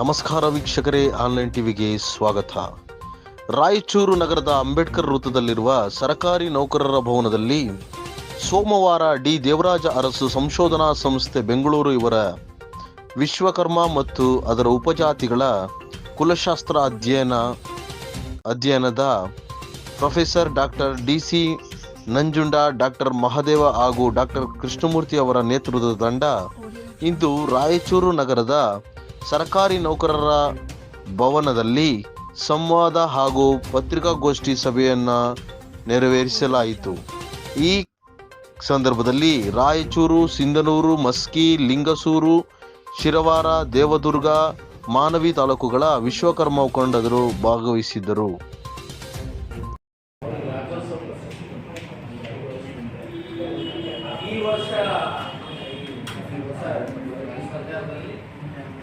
ನಮಸ್ಕಾರ ವೀಕ್ಷಕರೇ, ಆನ್ಲೈನ್ ಟಿವಿಗೆ ಸ್ವಾಗತ. ರಾಯಚೂರು ನಗರದ ಅಂಬೇಡ್ಕರ್ ವೃತ್ತದಲ್ಲಿರುವ ಸರಕಾರಿ ನೌಕರರ ಭವನದಲ್ಲಿ ಸೋಮವಾರ ಡಿ. ದೇವರಾಜ ಅರಸು ಸಂಶೋಧನಾ ಸಂಸ್ಥೆ ಬೆಂಗಳೂರು ಇವರ ವಿಶ್ವಕರ್ಮ ಮತ್ತು ಅದರ ಉಪಜಾತಿಗಳ ಕುಲಶಾಸ್ತ್ರ ಅಧ್ಯಯನ, ಅಧ್ಯಯನದ professor doctor D. C Nanjunda doctor Mahadeva ಹಾಗೂ ಡಾಕ್ಟರ್ ಕೃಷ್ಣಮೂರ್ತಿ ಅವರ ನೇತೃತ್ವದ ತಂಡ ಇಂದು ರಾಯಚೂರು ನಗರದ ಸರ್ಕಾರಿ ನೌಕರರ ಭವನದಲ್ಲಿ ಸಂವಾದ ಹಾಗೂ ಪತ್ರಿಕಾಗೋಷ್ಠಿ ಸಭೆಯನ್ನು ನೆರವೇರಿಸಲಾಯಿತು. ಈ ಸಂದರ್ಭದಲ್ಲಿ ರಾಯಚೂರು, ಸಿಂಧನೂರು, ಮಸ್ಕಿ, ಲಿಂಗಸೂರು, ಶಿರವಾರ, ದೇವದುರ್ಗ, ಮಾನವಿ ತಾಲೂಕುಗಳ ವಿಶ್ವಕರ್ಮ ಮುಖಂಡರು ಭಾಗವಹಿಸಿದ್ದರು. ಈ ವರ್ಷ